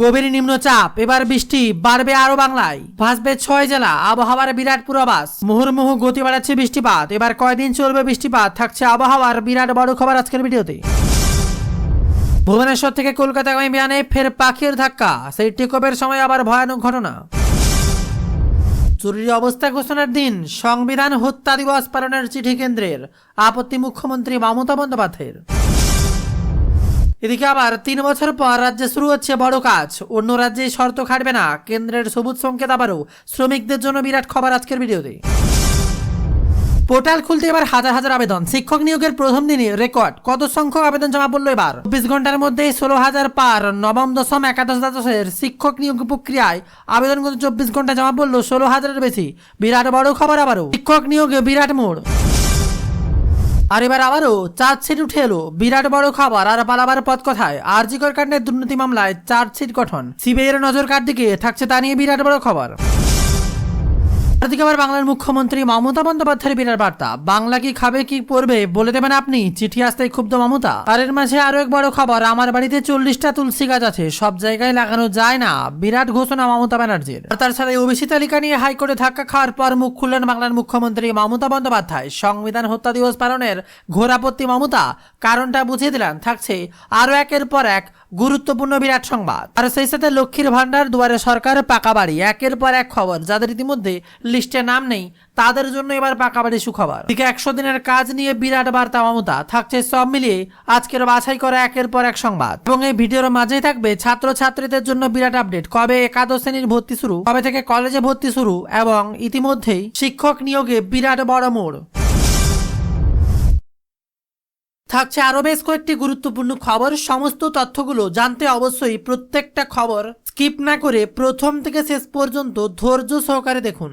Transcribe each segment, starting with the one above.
গভীর নিম্নচাপ। এবার বৃষ্টি বাড়বে আরও বাংলায়। ভাসবে ছয় জেলা। আবহাওয়ার বিরাট পূর্বাভাস। মুহুর্মুহু গতি বাড়াচ্ছে বৃষ্টিপাত। এবার কয়দিন চলবে বৃষ্টিপাত? থাকছে আবহাওয়ার বিরাট বড় খবর আজকের ভিডিওতে। ভুবনেশ্বর থেকে কলকাতাগামী বিমানে ফের পাখির ধাক্কা। সেই টেকঅপের সময় আবার ভয়ানক ঘটনা। জরুরি অবস্থা ঘোষণার দিন সংবিধান হত্যা দিবস পালনের চিঠি কেন্দ্রের। আপত্তি মুখ্যমন্ত্রী মমতা বন্দ্যোপাধ্যায়ের। এদিকে আবার তিন বছর পর রাজ্যে শুরু হচ্ছে বড় কাজ। অন্য রাজ্যে শর্ত খাটবে না। কেন্দ্রের সবুজ সংকেত আবারও। শ্রমিকদের জন্য বিরাট খবর আজকের ভিডিওতে। পোর্টাল খুলতে এবার হাজার হাজার আবেদন। শিক্ষক নিয়োগের প্রথম দিনে রেকর্ড। কত সংখ্যক আবেদন জমা পড়ল এবার? চব্বিশ ঘণ্টার মধ্যে ষোলো হাজার পার নবম, দশম, একাদশ দ্বাদশের শিক্ষক নিয়োগ প্রক্রিয়ায় আবেদন চব্বিশ ঘণ্টা জমা পড়ল ষোলো হাজারের বেশি। বিরাট বড় খবর আবারও। শিক্ষক নিয়োগে বিরাট মোড়। আর এবার আবারও চার্জশিট উঠে এলো। বিরাট বড় খাবার, আর পালাবার পথ কথায়? আরজিকর কাণ্ডের দুর্নীতি মামলায় চার্জশিট গঠন। সিবিআইয়ের নজর কার দিকে? থাকছে তা নিয়ে বিরাট বড় খবর। এদিকে বাংলার মুখ্যমন্ত্রী মমতা বন্দ্যোপাধ্যায়ের বিরাট বার্তা। বাংলা কি খাবে, কি পড়বে, বলে দেবেন আপনি? চিঠি আসতে ক্ষুব্ধ মমতা। আর এর মাঝে আরও এক বড় খবর, আমার বাড়িতে চল্লিশটা তুলসী গাছ আছে, সব জায়গায় লাগানো যায় না, বিরাট ঘোষণা মমতা ব্যানার্জির। আর তার সাথে ওবিসি তালিকা নিয়ে হাইকোর্টে ধাক্কা খাওয়ার পর মুখ খুললেন বাংলার মুখ্যমন্ত্রী মমতা বন্দ্যোপাধ্যায়। সংবিধান হত্যা দিবস পালনের ঘোর আপত্তি মমতা, কারণটা বুঝিয়ে দিলেন, থাকছে আরও একের পর এক গুরুত্বপূর্ণ বিরাট সংবাদ। আর সেই সাথে লক্ষ্মীর ভান্ডার দুয়ারে সরকার পাকা বাড়ি, একের পর এক খবর, যাদের ইতিমধ্যে লিস্টে নাম নেই, তাদের জন্য এবার পাকা বাড়ি সুখবর। দিকে একশো দিনের কাজ নিয়ে বিরাট বার্তা মমতা, থাকছে সব মিলিয়ে আজকের বাছাই করা একের পর এক সংবাদ। এবং এই ভিডিওর মাঝেই থাকবে ছাত্র ছাত্রীদের জন্য বিরাট আপডেট, কবে একাদশ শ্রেণির ভর্তি শুরু, কবে থেকে কলেজে ভর্তি শুরু, এবং ইতিমধ্যেই শিক্ষক নিয়োগে বিরাট বড় মোড়। থাকছে আরও বেশ কয়েকটি গুরুত্বপূর্ণ খবর, সমস্ত তথ্যগুলো জানতে অবশ্যই প্রত্যেকটা খবর স্কিপ না করে প্রথম থেকে শেষ পর্যন্ত ধৈর্য সহকারে দেখুন।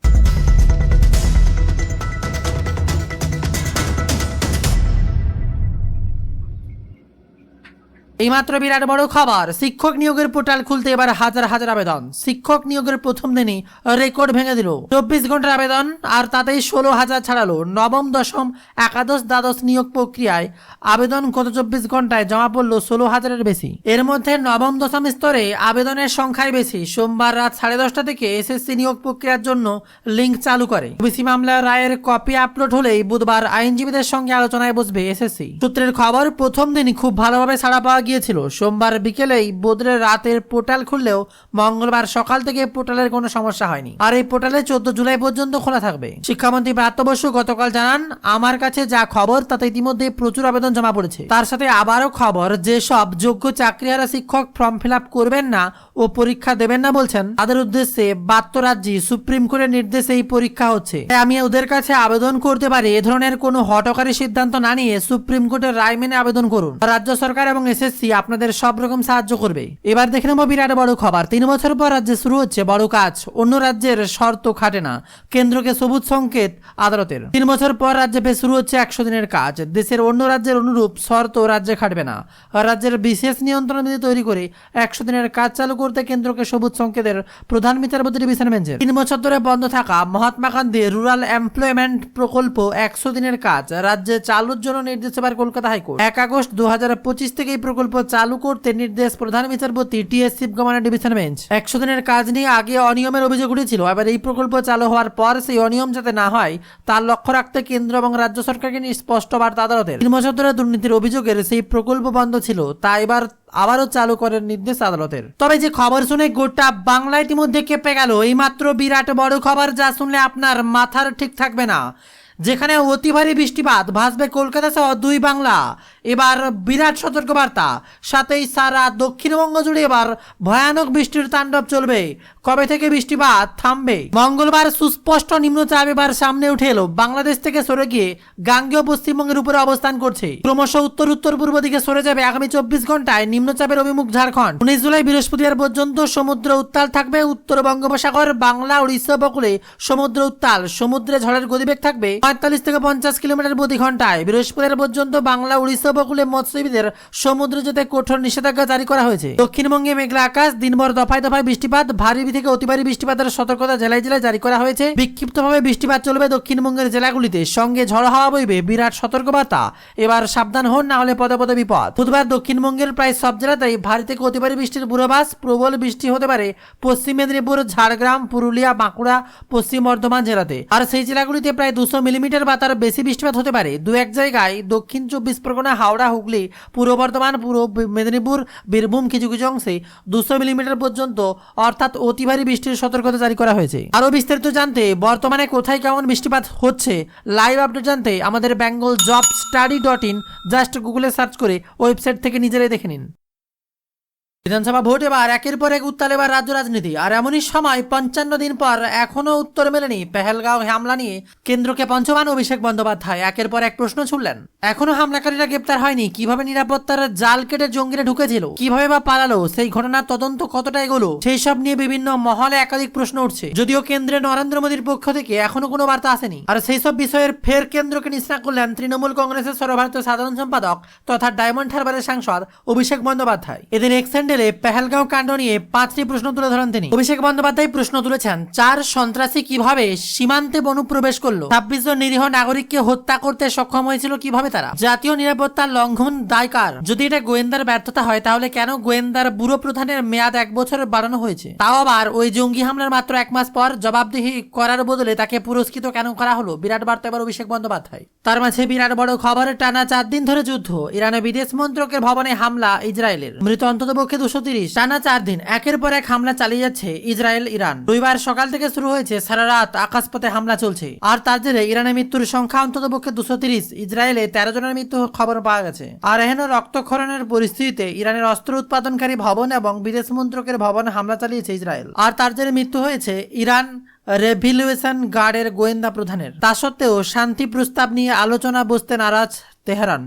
এইমাত্র বিরাট বড় খবর, শিক্ষক নিয়োগের পোর্টাল খুলতে এবার হাজার হাজার আবেদন। শিক্ষক নিয়োগের প্রথম দিনই রেকর্ড ভেঙে দিল। চব্বিশ ঘণ্টার আবেদন, আর তাতেই ষোলো হাজার ছাড়ালো। নবম, দশম, একাদশ, দ্বাদশ নিয়োগ প্রক্রিয়ায় আবেদন গত চব্বিশ ঘন্টায় জমা পড়ল ষোলো হাজারের বেশি। এর মধ্যে নবম, দশম স্তরে আবেদনের সংখ্যাই বেশি। সোমবার রাত সাড়ে দশটা থেকে এসএসসি নিয়োগ প্রক্রিয়ার জন্য লিঙ্ক চালু করে। ওবিসি মামলার রায়ের কপি আপলোড হলেই বুধবার আইনজীবীদের সঙ্গে আলোচনায় বসবে এসএসসি। সূত্রের খবর, প্রথম দিনই খুব ভালোভাবে সাড়া পাওয়া গিয়েছিল। সোমবার বিকেলেই বোধরে রাতের পোর্টাল খুললেও মঙ্গলবার সকাল থেকে পোর্টালের কোনো সমস্যা হয়নি। আর এই পোর্টালে চোদ্দ জুলাই পর্যন্ত খোলা থাকবে। শিক্ষামন্ত্রী ব্রাত্য বসু গতকাল জানান, আমার কাছে যা খবর, তাতে ইতিমধ্যে প্রচুর আবেদন জমা পড়েছে। তার সাথে আবারও খবর যে সব যোগ্য চাকরিহারা শিক্ষক ফর্ম ফিল করবেন না ও পরীক্ষা দেবেন না বলছেন? তাদের উদ্দেশ্যে বাত্য রাজ্যে সুপ্রিম কোর্টের নির্দেশে এই পরীক্ষা হচ্ছে। আমি ওদের কাছে আবেদন করতে পারি, এ ধরনের কোনো হটকারী সিদ্ধান্ত না নিয়ে সুপ্রিম কোর্টের রায় মেনে আবেদন করুন। রাজ্য সরকার এবং এসএসসি আপনাদের সব রকম সাহায্য করবে। এবার দেখে নেব বিরাট বড় খবর। তিন বছর পর রাজ্যে শুরু হচ্ছে বড় কাজ। অন্য রাজ্যের শর্ত খাটে না। কেন্দ্রকে সবুজ সংকেত আদালতের। তিন বছর পর রাজ্যে ফের শুরু হচ্ছে একশো দিনের কাজ। দেশের অন্য রাজ্যের অনুরূপ শর্ত রাজ্যে খাটবে না। রাজ্যের বিশেষ নিয়ন্ত্রণ বিধি তৈরি করে একশো দিনের কাজ চালু করতে কেন্দ্রকে সবুজ সংকেতের প্রধান বিচারপতি ডিভিশন বেঞ্চের তিন বছর ধরে বন্ধ থাকা মহাত্মা গান্ধী রুরাল এমপ্লয়মেন্ট প্রকল্প একশো দিনের কাজ। রাজ্যে চালুর জন্য নির্দেশ এবার কলকাতা হাইকোর্ট। এক আগস্ট দু হাজার পঁচিশ থেকে এই প্রকল্প চালু করতে নির্দেশ প্রধান বিচারপতি টি এস শিবকুমারের ডিভিশন বেঞ্চ একশো দিনের কাজ নিয়ে আগে অনিয়মের অভিযোগ উঠেছিল। এবার এই প্রকল্প চালু হওয়ার পর সেই অনিয়ম যাতে না হয় তার লক্ষ্য রাখতে কেন্দ্র এবং রাজ্য সরকারকে নিয়ে স্পষ্ট বার্তা আদালতের। তিন বছর ধরে দুর্নীতির অভিযোগের সেই প্রকল্প বন্ধ ছিল। তা এবার আবারও চালু করার নির্দেশ আদালতের। তবে যে খবর শুনে গোটা বাংলা ইতিমধ্যে কেঁপে গেল এই মাত্র বিরাট বড় খবর যা শুনলে আপনার মাথার ঠিক থাকবে না। যেখানে অতি ভারী বৃষ্টিপাত ভাসবে কলকাতা সহ দুই বাংলা। এবার বিরাট সতর্কবার্তা। সাথেই সারা দক্ষিণবঙ্গ জুড়ে এবার ভয়ানক বৃষ্টির তাণ্ডব চলবে। কবে থেকে বৃষ্টিপাত থামবে? মঙ্গলবার সুস্পষ্ট নিম্নচাপ এবার সামনে উঠে এলো। বাংলাদেশ থেকে সরে গিয়ে গাঙ্গেয় পশ্চিমবঙ্গের উপরে অবস্থান করছে। ক্রমশ উত্তর উত্তর, পূর্ব দিকে সরে যাবে আগামী চব্বিশ ঘন্টায় নিম্নচাপের অভিমুখ ঝাড়খণ্ড। উনিশ জুলাই বৃহস্পতিবার পর্যন্ত সমুদ্র উত্তাল থাকবে। উত্তর বঙ্গোপসাগর, বাংলা, উড়িষ্যা উপকূলে সমুদ্র উত্তাল। সমুদ্রে ঝড়ের গতিবেগ থাকবে পঁয়তাল্লিশ থেকে পঞ্চাশ কিলোমিটার প্রতি ঘন্টায় বৃহস্পতিবার পর্যন্ত বাংলা, উড়িষ্যা উপকূলে মৎস্যজীবীদের সমুদ্র যেতে কঠোর নিষেধাজ্ঞা জারি করা হয়েছে। দক্ষিণবঙ্গে মেঘলা আকাশ, দিনভর দফায় দফায় বৃষ্টিপাত, ভারী থেকে অতি ভারী বৃষ্টিপাতের সতর্কতা জেলায় জেলায় জারি করা হয়েছে। বিক্ষিপ্তভাবে বৃষ্টিপাত চলবে দক্ষিণবঙ্গের জেলাগুলিতে। সঙ্গে ঝড় হাওয়া বইবে, বিরাট সতর্কবার্তা। এবার সাবধান হন, না হলে পদে পদে বিপদ। বুধবার দক্ষিণবঙ্গের প্রায় সব জেলাতেই ভারী থেকে অতি ভারী বৃষ্টির পূর্বাভাস। প্রবল বৃষ্টি হতে পারে পশ্চিম মেদিনীপুর, ঝাড়গ্রাম, পুরুলিয়া, বাঁকুড়া, পশ্চিম বর্ধমান জেলাতে। আর সেই জেলাগুলিতে প্রায় দুশো মিলিমিটার বা তার বেশি বৃষ্টিপাত হতে পারে। দু এক জায়গায় দক্ষিণ চব্বিশ পরগনা হাওড়া, হুগলি, পূর্ব বর্ধমান, পূর্ব মেদিনীপুর, বীরভূম কিছু কিছু অংশে দুশো মিলিমিটার পর্যন্ত, অর্থাৎ অতি ভারী বৃষ্টির সতর্কতা জারি করা হয়েছে। আরও বিস্তারিত জানতে বর্তমানে কোথায় কেমন বৃষ্টিপাত হচ্ছে লাইভ আপডেট জানতে আমাদের Bengal job study dot in, just গুগলে সার্চ করে ওয়েবসাইট থেকে নিজেরাই দেখে নিন। বিধানসভা ভোট এবার একের পর এক উত্তাল এবার রাজ্য রাজনীতি, আর এমনই সময় পঞ্চান্ন দিন পর এখনও উত্তর মেলেনি পেহেলগাঁও হামলা নিয়ে কেন্দ্রকে পঞ্চমান অভিষেক বন্দ্যোপাধ্যায়, একের পর এক প্রশ্ন ছুড়লেন। এখনও হামলাকারীরা গ্রেপ্তার হয়নি। কীভাবে নিরাপত্তার জাল কেটে জঙ্গিরা ঢুকেছিল? কীভাবে বা পালালো? সেই ঘটনার তদন্ত কতটা এগোলো? সেই সব নিয়ে বিভিন্ন মহলে একাধিক প্রশ্ন উঠছে। যদিও কেন্দ্রে নরেন্দ্র মোদীর পক্ষ থেকে এখনও কোনো বার্তা আসেনি। আর সেই সব বিষয়ের ফের কেন্দ্রকে নিশ্চয় করলেন তৃণমূল কংগ্রেসের সর্বভারতীয় সাধারণ সম্পাদক তথা ডায়মন্ড হারবারের সাংসদ অভিষেক বন্দ্যোপাধ্যায়। এদিন এক্সেন্ডেলে পেহেলগাঁও কাণ্ড নিয়ে পাঁচটি প্রশ্ন তুলে ধরেন তিনি। অভিষেক বন্দ্যোপাধ্যায় প্রশ্ন তুলেছেন, চার সন্ত্রাসী কীভাবে সীমান্তে বনুপ্রবেশ করল? ছাব্বিশ জন নিরীহ নাগরিককে হত্যা করতে সক্ষম হয়েছিল কীভাবে তারা। জাতীয় নিরাপত্তার লঙ্ঘন দায়কার যদি এটা গোয়েন্দার ব্যর্থতা হয়, তাহলে কেন গোয়েন্দার ব্যুরো প্রধানের মেয়াদ এক বছরের বাড়ানো হয়েছে? তাও আবার ওই জঙ্গি হামলার মাত্র এক মাস পর জবাবদিহি করার বদলে তাকে পুরস্কৃত কেন করা হলো? বিরাট বার্তা এবার অভিষেক বন্দ্যোপাধ্যায়। তার মাঝে বিরাট বড় খবর, টানা চার দিন ধরে যুদ্ধ। ইরানের বিদেশ মন্ত্রকের ভবনে হামলা, ইসরায়েলের। মৃত অন্ততপক্ষে দুশো তিরিশ। টানা চার দিন, একের পর এক হামলা চালিয়ে যাচ্ছে ইসরায়েল, ইরান। রবিবার সকাল থেকে শুরু হয়েছে, সারা রাত আকাশপথে হামলা চলছে। আর তার জেরে ইরানের মৃত্যুর সংখ্যা অন্ততপক্ষে দুশো তিরিশ। ইসরায়েলে তেরো জনের মৃত্যু খবর পাওয়া গেছে। আর এহেন রক্তক্ষরণের পরিস্থিতিতে ইরানের অস্ত্র উৎপাদনকারী ভবন এবং বিদেশ মন্ত্রকের ভবন হামলা চালিয়েছে ইসরায়েল। আর তার জেরে মৃত্যু হয়েছে ইরান রেভিলুয়েশন গার্ডের গোয়েন্দা প্রধানের। তা সত্ত্বেও শান্তি প্রস্তাব নিয়ে আলোচনা বসতে নারাজ তেহরান।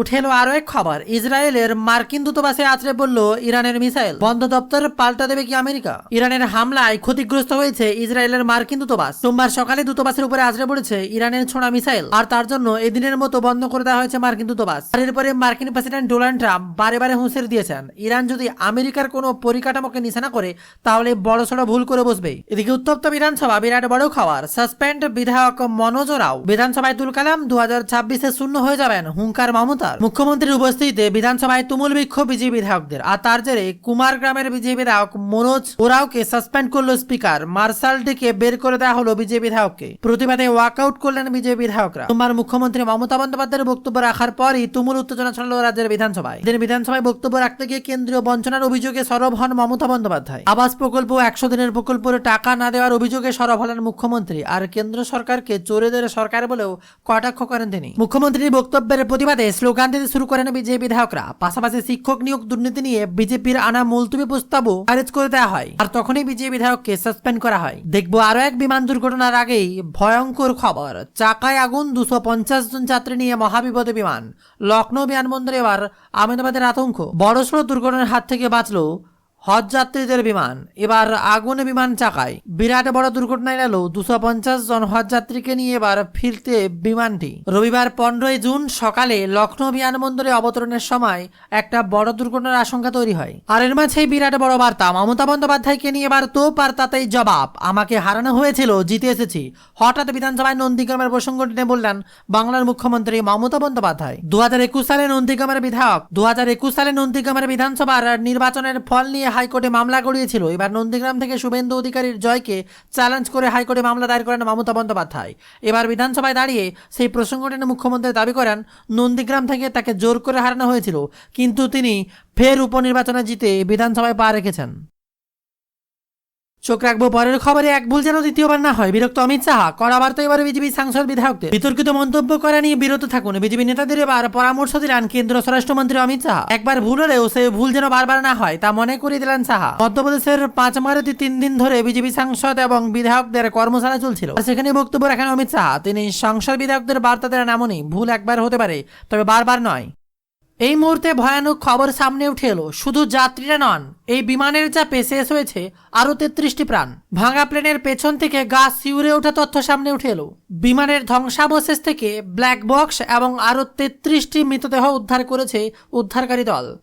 উঠে এলো আরও এক খবর। ইসরায়েলের মার্কিন দূতাবাসে আছড়ে পড়ল ইরানের মিসাইল। বন্ধ দপ্তর পাল্টা দেবে কি আমেরিকা? ইরানের হামলায় ক্ষতিগ্রস্ত হয়েছে ইসরায়েলের মার্কিন দূতাবাস। সোমবার সকালে দূতাবাসের উপরে আছড়ে পড়েছে ইরানের ছোড়া মিসাইল। আর তার জন্য এদিনের মতো বন্ধ করে দেওয়া হয়েছে মার্কিন দূতাবাস। আর এরপরে মার্কিন প্রেসিডেন্ট ডোনাল্ড ট্রাম্প বারে বারে হুঁশিয়ারি দিয়েছেন, ইরান যদি আমেরিকার কোনো পরিকাঠামোকে নিশানা করে, তাহলে বড় সড়ো ভুল করে বসবে। এদিকে উত্তপ্ত বিধানসভা বিরাট বড় খাবার সাসপেন্ড বিধায়ক মনোজ রাও। বিধানসভায় তুল কালাম দু হাজার ছাব্বিশে শূন্য হয়ে যাবেন হুঙ্কার মমতার মুখ্যমন্ত্রীর উপস্থিতিতে বিধানসভায় তুমুল বিক্ষোভ বিজেপি বিধায়কদের আর তার জেরে কুমার গ্রামের বিজেপি বিধায়ক মনোজ ওরাওকে সাসপেন্ড করল স্পিকার। মার্শাল ডেকে বের করে দেওয়া হলো বিজেপি বিধায়ককে প্রতিবাদে ওয়াকআউট করলেন বিজেপি বিধায়করা সোমবার মুখ্যমন্ত্রী মমতা বন্দ্যোপাধ্যায়ের বক্তব্য রাখার পরই তুমুল উত্তেজনা ছড়ালো রাজ্যের বিধানসভায়। এদিন বিধানসভায় বক্তব্য রাখতে গিয়ে কেন্দ্রীয় বঞ্চনার অভিযোগে সরব হন মমতা বন্দ্যোপাধ্যায়। আবাস প্রকল্প একশো দিনের প্রকল্পের টাকা না দেওয়ার অভিযোগে সরব হলেন মুখ্যমন্ত্রী। আর কেন্দ্র সরকারকে চোরেদের সরকার বলেও কটাক্ষ করেন তিনি। মুখ্যমন্ত্রীর বক্তব্যের প্রতিবাদে স্লোগান দিতে শুরু করেন বিজেপি বিধায়করা। পাশাপাশি শিক্ষক নিয়োগ দুর্নীতি নিয়ে বিজেপির আনা মুলতুবি প্রস্তাবও খারিজ করে দেওয়া হয়। আর তখনই বিজেপি বিধায়ককে সাসপেন্ড করা হয়। দেখব আরও এক বিমান দুর্ঘটনার আগেই ভয়ঙ্কর খবর। চাকায় আগুন, দুশো পঞ্চাশ জন যাত্রী নিয়ে মহাবিপদে বিমান। লখনৌ বিমানবন্দরে এবার আহমেদাবাদের আতঙ্ক। বড়সড় দুর্ঘটনার হাত থেকে বাঁচলো হজ যাত্রীদের বিমান। এবার আগুনে বিমান চাকায়। বিরাট বড় দুর্ঘটনায় এড়ালো দুশো পঞ্চাশ জন হজ যাত্রীকে নিয়ে এবার ফিরতে বিমানটি। রবিবার পনেরোই জুন সকালে লখনৌ বিমানবন্দরে অবতরণের সময় একটা বড় দুর্ঘটনার আশঙ্কা তৈরি হয়। আর এর মাঝেই বিরাট বড় বার্তা। মমতা বন্দ্যোপাধ্যায়কে নিয়ে এবার তো আর তাতেই জবাব। আমাকে হারানো হয়েছিল, জিতে এসেছি। হঠাৎ বিধানসভায় নন্দীগ্রামের প্রসঙ্গ টেনে বললেন বাংলার মুখ্যমন্ত্রী মমতা বন্দ্যোপাধ্যায়। দু হাজার একুশ সালে নন্দীগ্রামের বিধায়ক দু হাজার একুশ সালে নন্দীগ্রামের বিধানসভার নির্বাচনের ফল নিয়ে হাইকোর্টে মামলা গড়িয়েছিল। এবার নন্দীগ্রাম থেকে শুভেন্দু অধিকারীর জয়কে চ্যালেঞ্জ করে হাইকোর্টে মামলা দায়ের করেন মমতা বন্দ্যোপাধ্যায়। এবার বিধানসভায় দাঁড়িয়ে সেই প্রসঙ্গটি মুখ্যমন্ত্রী দাবি করেন, নন্দীগ্রাম থেকে তাকে জোর করে হারানো হয়েছিল, কিন্তু তিনি ফের উপনির্বাচনে জিতে বিধানসভায় পা রেখেছেন। চোখ রাখব পরের খবরে এক ভুল যেন দ্বিতীয়বার না হয়। বিরক্ত অমিত শাহ কড়া বার্তা এবার বিজেপি সাংসদ বিধায়কদের। বিতর্কিত মন্তব্য করা নিয়ে বিরত থাকুন বিজেপি নেতাদের এবার পরামর্শ দিলেন কেন্দ্র স্বরাষ্ট্রমন্ত্রী অমিত শাহ একবার ভুল হলেও সেই ভুল যেন বারবার না হয় তা মনে করিয়ে দিলেন শাহ মধ্যপ্রদেশের পাঁচ মারুতি তিন দিন ধরে বিজেপি সাংসদ এবং বিধায়কদের কর্মশালা চলছিল। সেখানে বক্তব্য রাখেন অমিত শাহ তিনি সংসদ বিধায়কদের বার্তা দেন এমনই, ভুল একবার হতে পারে, তবে বারবার নয়। এই মুহূর্তে ভয়ানক খবর সামনে উঠে এলো। শুধু যাত্রীরা নন, এই বিমানের চাপে শেষ হয়েছে আরও তেত্রিশটি প্রাণ। ভাঙা প্লেনের পেছন থেকে গাছ শিউরে ওঠা তথ্য সামনে উঠে এলো। বিমানের ধ্বংসাবশেষ থেকে ব্ল্যাক বক্স এবং আরও তেত্রিশটি মৃতদেহ উদ্ধার করেছে উদ্ধারকারী দল।